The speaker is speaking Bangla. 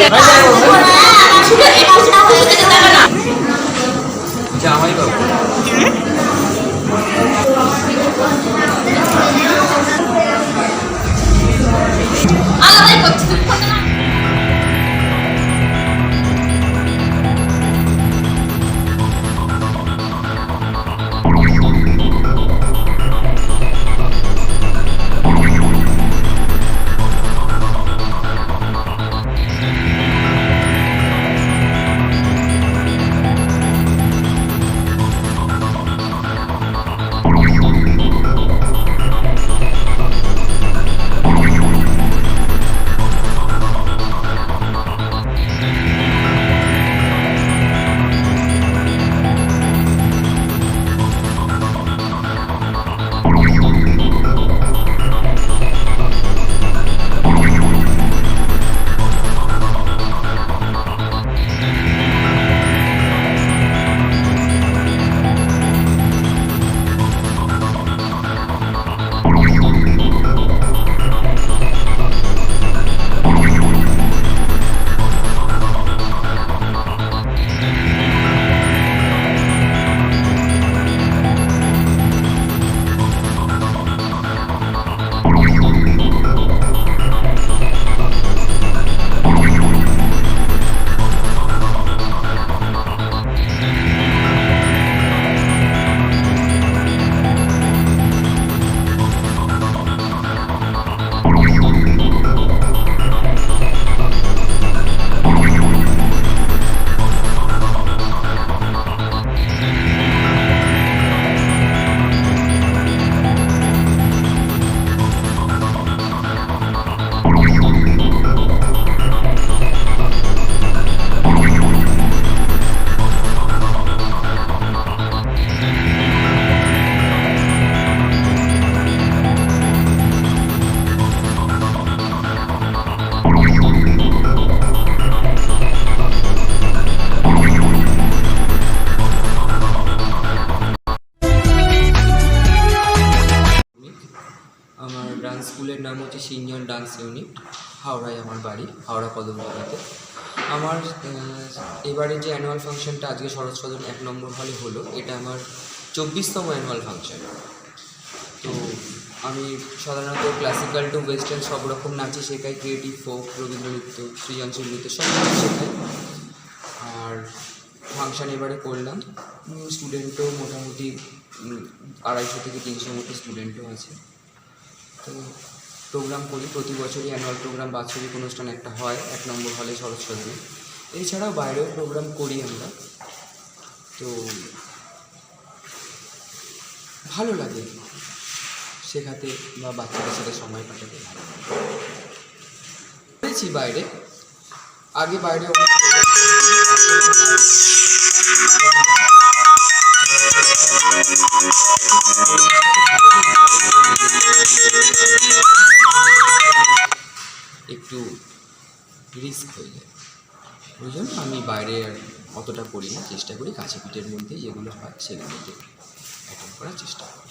Bye. Bye. Bye. স্কুলের নাম হচ্ছে সিনজন ডান্স ইউনিট, হাওড়ায় আমার বাড়ি, হাওড়া কদমতলাতে আমার এবারে যে অ্যানুয়াল ফাংশনটা আজকে সদন এক নম্বর হলে হলো, এটা আমার চব্বিশতম অ্যানুয়াল ফাংশন তো আমি সাধারণত ক্লাসিক্যাল টু ওয়েস্টার্ন সব রকম নাচই শেখাই ক্রিয়েটিভ ফোক রবীন্দ্রনৃত্য, সৃজনশীল নৃত্য সব কিছু শেখাই। আর ফাংশন এবারে করলাম স্টুডেন্টও মোটামুটি আড়াইশো থেকে তিনশো মতো স্টুডেন্টও আছে। প্রোগ্রাম করি, প্রতি বছরই অ্যানুয়াল প্রোগ্রাম বাৎসরিক অনুষ্ঠান একটা হয়, এক নম্বর হলে সদনে এছাড়াও বাইরেও প্রোগ্রাম করি আমরা। তো ভালো লাগে। শেখাতে বা বাচ্চাদের সাথে সময় কাটাতে ভালো। করেছি বাইরে। আগে বাইরে। একটু রিস্ক হয়ে যায়। ওই জন্য আমি বাইরে আর অতটা করি না চেষ্টা করি কাছে পিঠের মধ্যে যেগুলো হয় সেগুলোতে অ্যাটেন্ড করার চেষ্টা করি।